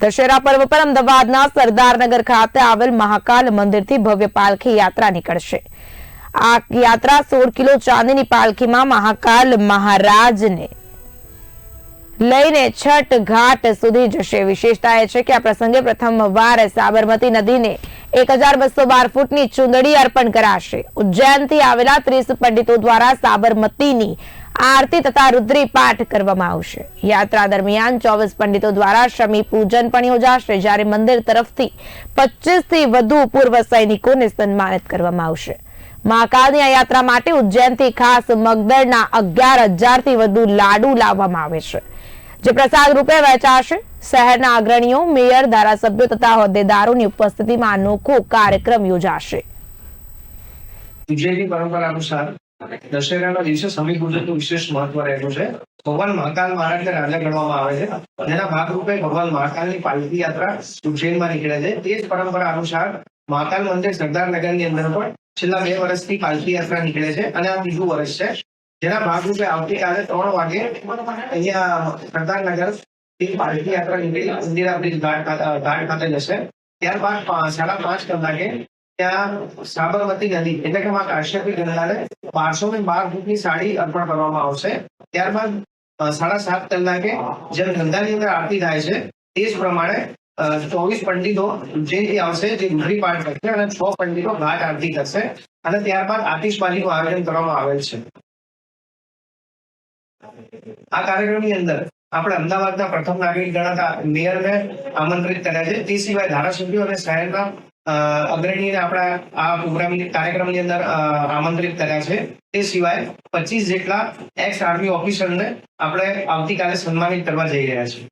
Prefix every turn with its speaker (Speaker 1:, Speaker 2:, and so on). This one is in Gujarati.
Speaker 1: દશેરા પર્વ પર અમદાવાદના સરદારનગર ખાતે આવેલ મહાકાલ મંદિરથી ભવ્ય પાલખી યાત્રા નીકળશે. આ યાત્રા સોળ કિલો ચાંદીની પાલખીમાં મહાકાલ મહારાજને લઈને છઠ ઘાટ સુધી જશે. વિશેષતા એ છે કે આ પ્રસંગે પ્રથમવાર સાબરમતી નદીને એક હજાર બસો બાર ફૂટની ચુંદડી અર્પણ કરાશે. ઉજ્જૈનથી આવેલા ત્રીસ પંડિતો દ્વારા સાબરમતીની આરતી તથા રુદ્રી પાઠ કરવામાં આવશે. યાત્રા દરમિયાન ચોવીસ પંડિતો દ્વારા શમી પૂજન પણ યોજાશે, જ્યારે મંદિર તરફથી પચીસથી વધુ પૂર્વ સૈનિકોને સન્માનિત કરવામાં આવશે. મહાકાલની આ યાત્રા માટે ઉજ્જૈનથી ખાસ મગદળના અગિયાર હજારથી વધુ લાડુ લાવવામાં આવે છે. જે પ્રસાદ રૂપે વહેંચાશે. શહેરના અગ્રણીઓ, મેયર, ધારાસભ્યો તથા હોદ્દેદારોની ઉપસ્થિતિમાં અનોખો કાર્યક્રમ યોજાશે.
Speaker 2: ઉજ્જૈનની પરંપરા અનુસાર દશેરાના દિવસે સમી પૂજનનું વિશેષ મહત્વ રહેલું છે. ભગવાન મહાકાલ મહારાજને રાજા ગણવામાં આવે છે. જેના ભાગરૂપે ભગવાન મહાકાલની પાલકી યાત્રા ઉજ્જૈનમાં નીકળે છે. તે જ પરંપરા અનુસાર મહાકાલ મંદિર સરદારનગરની અંદર પણ છેલ્લા બે વર્ષથી પાલકી યાત્રા નીકળે છે અને આ બીજું વર્ષ છે. જેના ભાગરૂપે આવતીકાલે ત્રણ વાગે અહીંયા સરદારનગરથી પાલકી યાત્રા નીકળી ઇન્દિરા બ્રિજ ઘાટ ખાતે- જશે. ત્યારબાદ સાડા પાંચ કલાકે સાબરમતી નદી, એટલે કે માં કાશ્યપી ગંગાને બારસો ને બાર ફૂટની સાડી અર્પણ કરવામાં આવશે. ત્યારબાદ સાડા સાત કલાકે જેમ ગંગાની અંદર આરતી થાય છે, તે જ પ્રમાણે ચોવીસ પંડિતો જે આવશે, જે ગુજરી પાઠ કરશે અને છ પંડિતો ઘાટ આરતી કરશે અને ત્યારબાદ આતિશબાજીનું આયોજન કરવામાં આવેલ છે. આ કાર્યક્રમની અંદર આપણે અમદાવાદના પ્રથમ નાગરિક ગણાતા મેયરને આમંત્રિત કર્યા છે. તે સિવાય ધારાસભ્યો અને શહેરના અગ્રણીને આપણા આ પ્રોગ્રામની, કાર્યક્રમની અંદર આમંત્રિત કર્યા છે. તે સિવાય પચીસ જેટલા એક્સ આર્મી ઓફિસરને આપણે આવતીકાલે સન્માનિત કરવા જઈ રહ્યા છીએ.